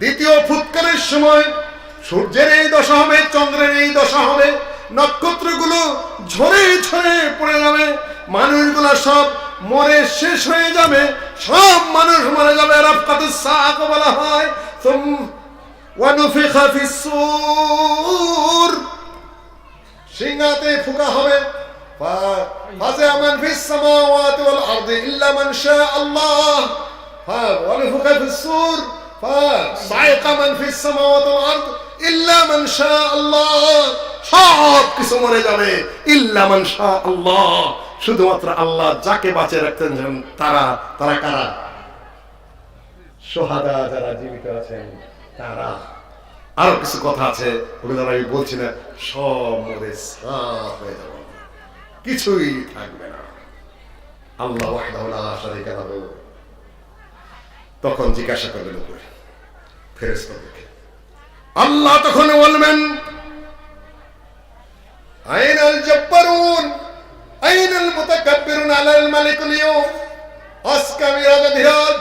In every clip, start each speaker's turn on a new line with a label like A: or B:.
A: দ্বিতীয় ফুৎকারের সময় সূর্যের এই দশা হবে, চন্দ্রের এই দশা হবে, নক্ষত্রগুলো ঝরে ঝরে পড়ে যাবে, মানুষগুলো সব মরে শেষ হয়ে যাবে, সব মানুষ মরে যাবে রাফকাতে সাক বলা হয়। ওয়ানুফিখা ফিসসুর সিংহাতে ফুকা হবে। ফাজা মান ফিস সামাওয়াতি ওয়াল আরদি ইল্লা মান শা আল্লাহ হ্যাঁ ওয়ানুফিখা ফিসসুর শুধুমাত্র আল্লাহ যাকে বাঁচিয়ে রাখতেন তারা তারা কারা? সোহাদা যারা জীবিত আছেন, তারা। আরও কিছু কথা আছে আমি বলছি না, সব মরে হয়ে কিছুই থাকবে না। আল্লাহ শরিক তখন জিজ্ঞাসা করবেন উপরে ফেরেশতাদেরকে আল্লাহ তখন বলবেন, আইনাল জব্বারুন, আইনাল মুতাকাব্বিরুন আলাল মালিকুল ইয়ুম আজকে আমি রাজা ধীরাজ,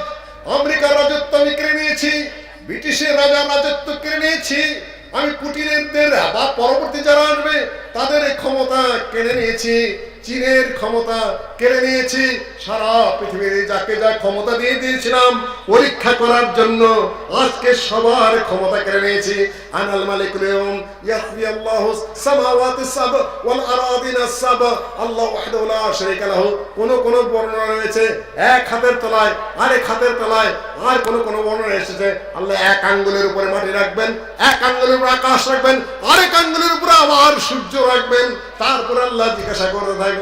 A: আমেরিকার রাজত্ব আমি কেড়ে নিয়েছি, ব্রিটিশের রাজা রাজত্ব কেড়ে নিয়েছি, আমি পুটিনের বা পরবর্তী যারা আসবে, তাদের ক্ষমতা কেড়ে নিয়েছি। চীনের ক্ষমতা কেড়ে নিয়েছি। সারা পৃথিবীর যাকে যা ক্ষমতা দিয়ে দিয়েছিলাম, পরীক্ষা করার জন্য আজকে সবার ক্ষমতা কেড়ে নিয়েছি। আনাল মালিকুল ইয়ুম ইয়াসবি আল্লাহু সামাওয়াতি সাব ওয়াল আরাদিনা সাব। আল্লাহু ওয়াহদাহু লা শারীকা লাহু। কোন কোন বর্ণনা রয়েছে, এক হাতের তলায়, আরেক হাতের তলায়, আর কোন কোন বর্ণনা এসেছে। আল্লাহ এক আঙ্গুলের উপরে মাটি রাখবেন, এক আঙ্গুলের উপরে আকাশ রাখবেন, আরেক আঙ্গুলের উপরে আবার সূর্য রাখবেন। তারপর আল্লাহ জিজ্ঞাসা করে থাকবেন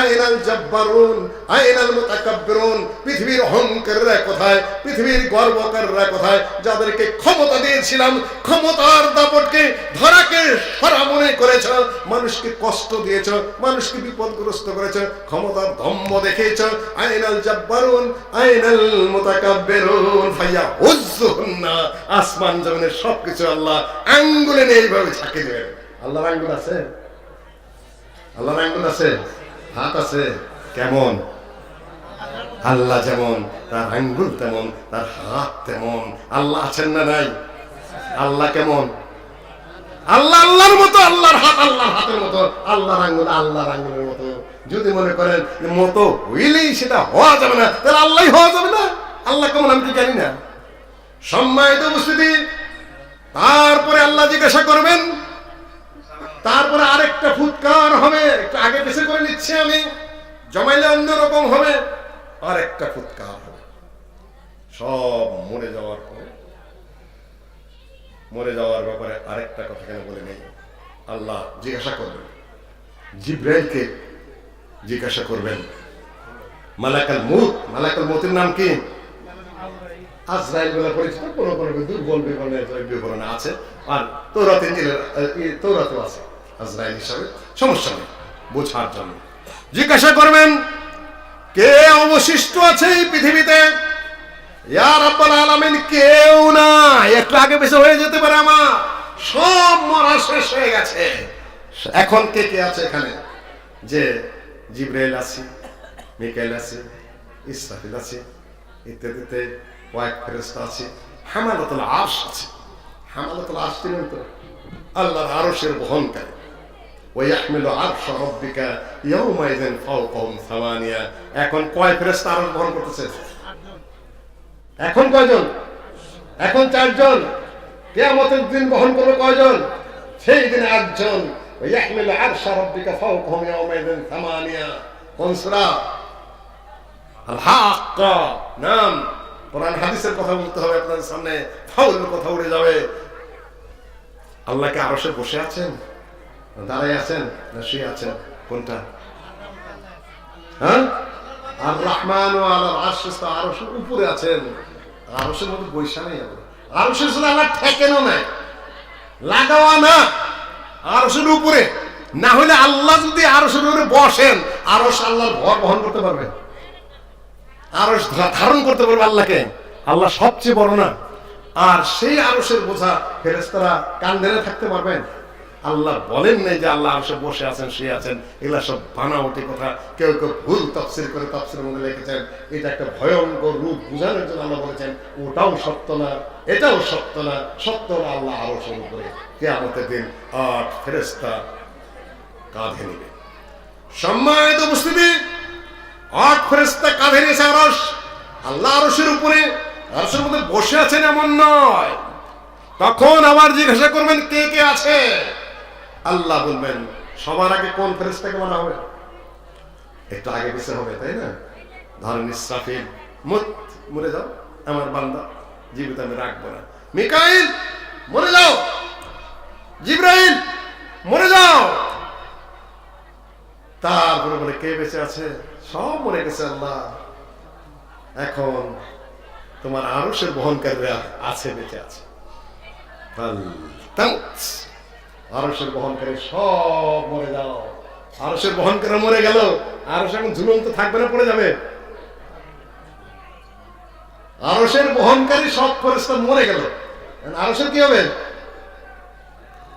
A: আইনাল জব্বারুন, আইনাল মুতাকাব্বিরুন, পৃথিবীর অহংকারীরা কোথায়, পৃথিবীর গর্বকারীরা কোথায়? যাদেরকে ক্ষমতা দিয়েছিলাম, ক্ষমতার দাপটকে, ধরাকে সরা মনে করেছ, মানুষকে কষ্ট দিয়েছ, মানুষকে বিপদগ্রস্ত করেছ, ক্ষমতার ধম্ম দেখিয়েছ, আইনাল জব্বারুন, আইনাল মুতাকাব্বিরুন, ফাইয়া উজ্জুহুন্না, আসমান জমিনের সবকিছু আল্লাহ আঙ্গুলে নিয়ে এইভাবে ছাকে দেবেন। আল্লাহর আঙ্গুল আছে? আল্লাহর আঙ্গুল আছে? হাত আছে? কেমন? আল্লাহ যেমন, তার আঙ্গুল তেমন, তার হাত তেমন। আল্লাহ আছেন না নাই? আল্লাহ কেমন? আল্লাহ আল্লাহর মতো, আল্লাহর হাত আল্লাহর হাতের মতো, আল্লাহর আঙ্গুল আল্লাহর আঙ্গুলের মতো। যদি মনে করেন মতো হইলেই সেটা হওয়া যাবে না, তাহলে আল্লাহ হওয়া যাবে না। আল্লাহ কেমন আমি তো জানি না। সম্মানিত উপস্থিতি, তারপরে আল্লাহ জিজ্ঞাসা করবেন, তারপরে আরেকটা ফুৎকার হবে, একটু আগে পেছে করে নিচ্ছি আমি। জমাইলে অন্যরকম হবে আরেকটা ফুৎকার হবে। সব মরে যাওয়ার পরে, মরে যাওয়ার ব্যাপারে আরেকটা কথা কেন বলে নেই? আল্লাহ জিজ্ঞাসা করবেন। জিব্রাইলকে জিজ্ঞাসা করবেন। মালাকাল মুত মালাকাল মুতের নাম কি? আজরাইল বলে পরিচিত কোনো কোনো দুর্বল বিবরণের বিবরণ আছে। আর তৌরাতে তৌরাতে আছে। আজরাইল হিসাবে সমস্যা নেই, বোঝার জন্য। জিজ্ঞাসা করবেন, কে অবশিষ্ট আছে এই পৃথিবীতে? ইয়ার আব্বাল আলামিন, কেউ না একটু আগে বেশি হয়ে যেতে পারে আমার। সব মরা শেষ হয়ে গেছে। এখন কে কে আছে এখানে? যে জিব্রাইল আছে, মিকাইল আছে, ইসরাফিল আছে, ইত্যাদিতে কয়েক ফেরেস্তা আছে, হামালাতুল আরশ আছে। হামালাতুল আরশ ছিলেন তো? আল্লাহর আরশের বহনকারী। এখন কয় ফেরেশতা আরশ বহন করতেছে এখন কয়জন এখন চারজন কিয়ামতের দিন বহন করবে কয়জন সেই দিন একজন ويحمل عرش ربك فوقهم يومئذ ثمانية কোন সূরা আল হাক্কা নাম কোরআন হাদিসের কথা বলতে হবে আপনাদের সামনে ফাউল কথা উড়ে যাবে আল্লাহকে আরশে বসে আছেন দাঁড়াই আছেন? না শুয়ে আছেন। কোনটা? হ্যাঁ? আর রহমান ও আল্লাহ আশ্বাস আরশের উপরে আছেন। আরশের মধ্যে বৈশা নেই আবার। আরশের সাথে আল্লাহ ঠেকেনও নাই। লাগাওয়া না। আরশের উপরে। না হলে আল্লাহ যদি আরশের উপরে বসেন, আরশ আল্লাহর ভর বহন করতে পারবে। আরশ ধারণ করতে পারবে আল্লাহকে। আল্লাহ সবচেয়ে বড় না। আর সেই আরশের বোঝা ফেরেস্তারা কান ধরে থাকতে পারবেন। আল্লাহ বলেন নাই যে আল্লাহ আরশে বসে আছেন শুয়ে আছেন। এগুলা সব বানাওটি কথা। কেউ কেউ ভুল তফসির করে তফসির মধ্যে লিখেছেন। এটা একটা ভয়ঙ্কর রূপ বোঝানোর জন্য আল্লাহ বলেছেন, ওটাও সত্য না, এটাও সত্য না, সত্য হলো আল্লাহ আরও শুরু করে কে আমাদের দিন আট ফেরেস্তা কাঁধে নেবে। সম্মানিত উপস্থিতি আট ফেরেস্তা কাঁধে নিয়েছে আরস আল্লাহ আরসের উপরে আরসের মধ্যে বসে আছেন এমন নয়। তখন আবার জিজ্ঞাসা করবেন, কে কে আছে? আল্লাহ বলবেন, সবার আগে কোন ফেরেস্তাকে বলা হবে? একটু আগে পিছিয়ে হবে, তাই না? ধরেন ইসরাফিল, মুত, মরে যাও, আমার বান্দা, জীবিত আমি রাখব না। মিকাইল, মরে যাও। জিব্রাইল, মরে যাও। তারপরে বলে, কে বেঁচে আছে? সব মরে গেছে আল্লাহ। এখন তোমার আরসের বহনকারীরা আছে, বেঁচে আছে। ফালতাউত। আরসের বহনকারী সব মরে যাও। আরসের বহনকারী মরে গেল। আরস এখন ঝুলন্ত থাকবে না, পড়ে যাবে। আরসের বহনকারী সব ফেরেশতা মরে গেল। আরসের কি হবে?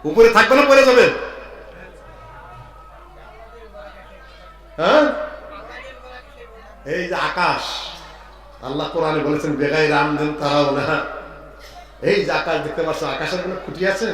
A: উপরে থাকবে না, পড়ে যাবে। হ্যাঁ? এই যে আকাশ, আল্লাহ কোরআনে বলেছেন, বেগাই রামদেন তারাও না। এই যে আকাশ দেখতে পাচ্ছ আকাশের কোনো খুঁটি আছে?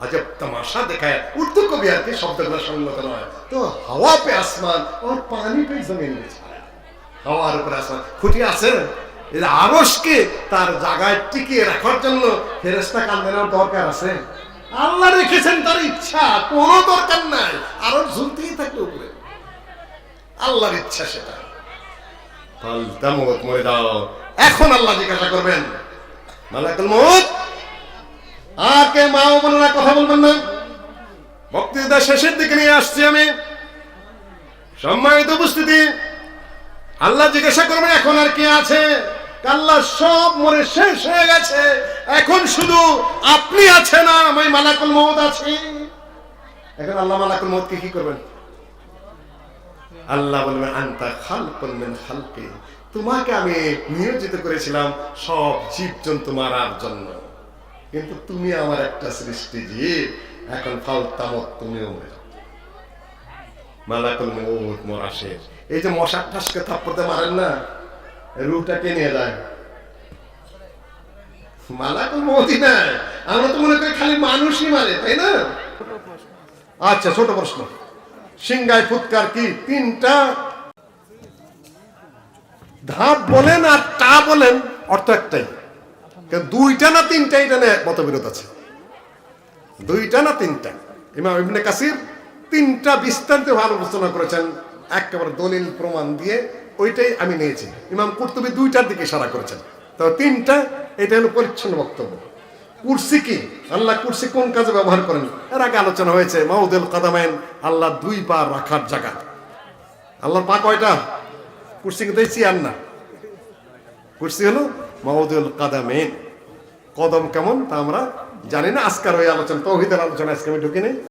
A: अजब तमाशा दिखाया उर्दू को भी आती शब्द का संगत है तो हवा पे आसमान और पानी पे जमीन बिछाया হাওয়ার উপরে আসমান খুঁটি আছে না? এই যে আরসকে তার জায়গায় টিকিয়ে রাখার জন্য ফেরেস্তা কান্দে নেওয়ার দরকার আছে আল্লাহ রেখেছেন তার ইচ্ছা কোনো দরকার নাই আরো ঝুলতেই থাকবে উপরে আল্লাহর ইচ্ছা সেটা ফালতামুত মরে দাও এখন আল্লাহ জিজ্ঞাসা করবেন মালাকুল মউত আর কে মা ও বোনেরা কথা বলবেন না? বক্তৃতা শেষের দিকে নিয়ে আসছি আমি। সম্মানিত উপস্থিতি, আল্লাহ জিজ্ঞাসা করবেন, এখন আর কি আছে? আল্লাহ সব মরে শেষ হয়ে গেছে। এখন শুধু আপনি আছেন আর আমি মালাকুল মহম্মদ আছি। এখন আল্লাহ মালাকুল মহম্মদকে কি করবেন? আল্লাহ বলবেন, আন্তা খালকুল মিন খালকি। তোমাকে আমি নিয়োজিত করেছিলাম সব জীব জন্তু মারার জন্য। কিন্তু তুমি আমার একটা সৃষ্টি জীব। এখন ফালতামত তুমিও মেরো মালাকুল মৌত এই যে ঠাসকে থাপ্পড়তে মারেন না নিয়ে যায়? মালাকুল মৌতই না। আমরা তো মনে করি খালি মানুষই মারে, তাই না? আচ্ছা ছোট প্রশ্ন। সিংগায় ফুৎকার কি? তিনটা। ধাপ বলেন আর টা বলেন, অর্থ একটাই। দুইটা না তিনটা এটা নিয়ে মতবিরোধ আছে। দুইটা না তিনটা। ইমাম ইবনে কাসির তিনটা বিস্তারিত ভালো আলোচনা করেছেন, একেবারে দলিল প্রমাণ দিয়ে ওইটাই আমি নিয়েছি। ইমাম কুর্তুবি দুইটার দিকে ইশারা করেছেন। তো তিনটা, এটা হলো পরিচ্ছন্ন বক্তব্য। কুরসি কি? আল্লাহ কুরসি কোন কাজে ব্যবহার করেন? এর আগে আলোচনা হয়েছে, মাউদুল কাদামাইন আল্লাহ দুই পা রাখার জায়গা। আল্লাহর পা কয়টা? কুরসি কিন্তু চেয়ার না। কুরসি হলো মাউদুল কাদামেন কদম কেমন তা আমরা জানি না। আজকার ওই আলোচনা তৌহিদের আলোচনা আজকে আমি ঢুকিনি